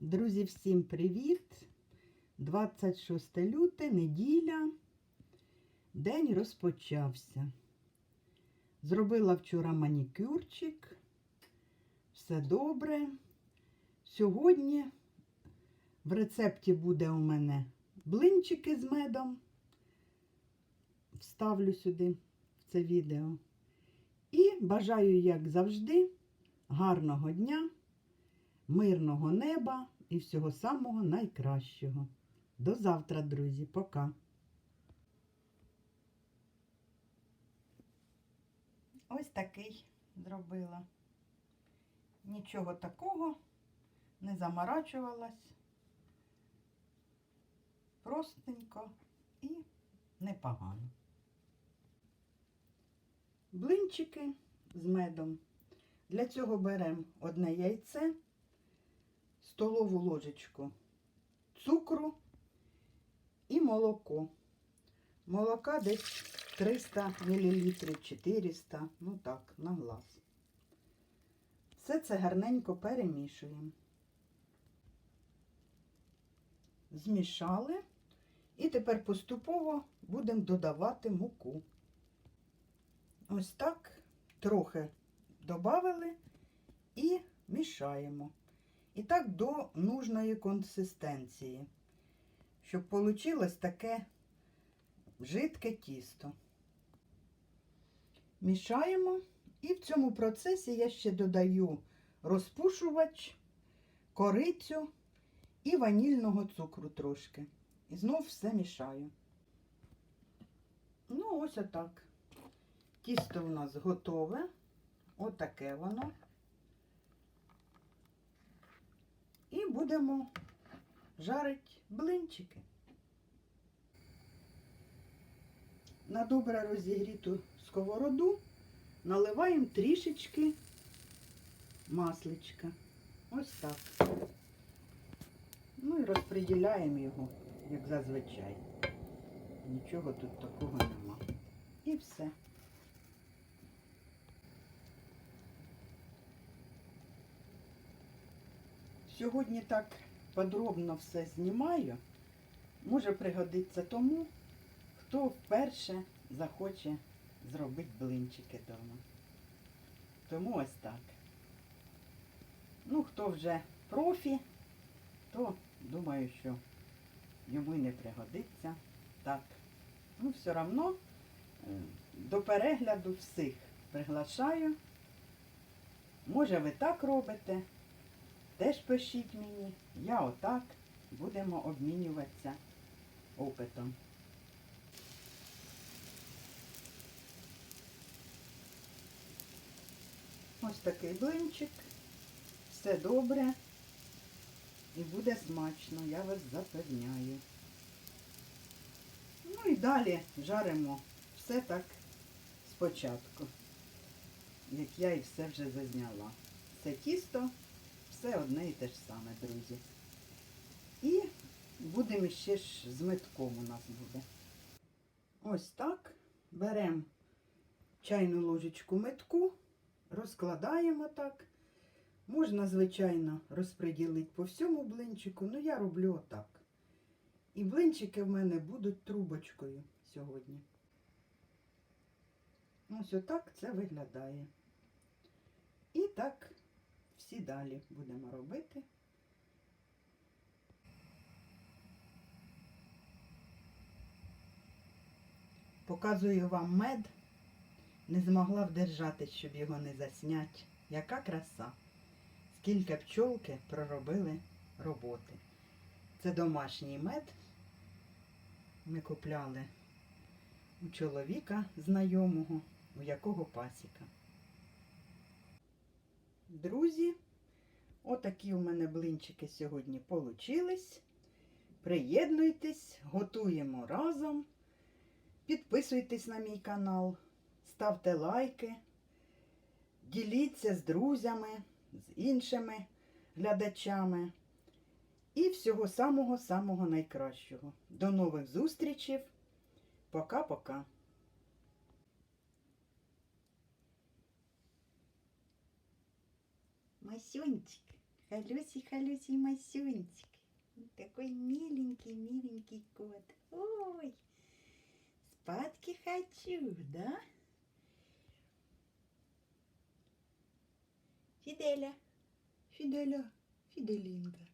Друзі, всім привіт! 26 люте, неділя. День розпочався. Зробила вчора манікюрчик. Все добре. Сьогодні в рецепті буде у мене блинчики з медом. Вставлю сюди в це відео. І бажаю, як завжди, гарного дня мирного неба і всього самого найкращого. До завтра, друзі. Пока. Ось такий зробила. Нічого такого не заморачувалась. Простенько і непогано. Блинчики з медом. Для цього беремо одне яйце столову ложечку цукру і молоко. Молока десь 300 мл, 400, ну так, на глаз. Все це гарненько перемішуємо. Змішали. І тепер поступово будемо додавати муку. Ось так трохи додали і мішаємо. І так до нужної консистенції, щоб вийшло таке жидке тісто. Мішаємо, і в цьому процесі я ще додаю розпушувач, корицю і ванільного цукру трошки. І знов все мішаю. Ну, ось отак. Тісто у нас готове. Отаке воно. І будемо жарити блинчики. На добре розігріту сковороду наливаємо трішечки масличка. Ось так. Ну і розподіляємо його, як зазвичай. Нічого тут такого нема. І все. Сьогодні так подробно все знімаю. Може пригодиться тому, хто вперше захоче зробити блинчики вдома. Тому ось так. Ну, хто вже профі, то думаю, що йому не пригодиться. Так. Ну, все одно до перегляду всіх приглашаю. Може, ви так робите. Теж пишіть мені, я отак будемо обмінюватися опитом. Ось такий блинчик. Все добре і буде смачно, я вас запевняю. Ну і далі жаримо все так спочатку, як я і все вже зазняла. Це тісто все одне і те ж саме, друзі. І будемо ще ж з метком у нас буде. Ось так. Беремо чайну ложечку метку, розкладаємо так. Можна, звичайно, розподілити по всьому блинчику, але я роблю отак. І блинчики в мене будуть трубочкою сьогодні. Ось отак це виглядає. І так всі далі будемо робити. Показую вам мед. Не змогла вдержати, щоб його не заснять. Яка краса! Скільки пчолки проробили роботи. Це домашній мед. Ми купляли у чоловіка знайомого, у якого пасіка. Друзі, отакі у мене блинчики сьогодні получились. Приєднуйтесь, готуємо разом. Підписуйтесь на мій канал, ставте лайки, діліться з друзями, з іншими глядачами. І всього самого-самого найкращого. До нових зустрічей. Пока-пока. Масюнчик. Халюсий, халюсий масюнчик. Такой миленький, миленький кот. Ой, спадки хочу, да? Фиделя, Фиделя, Фиделинка.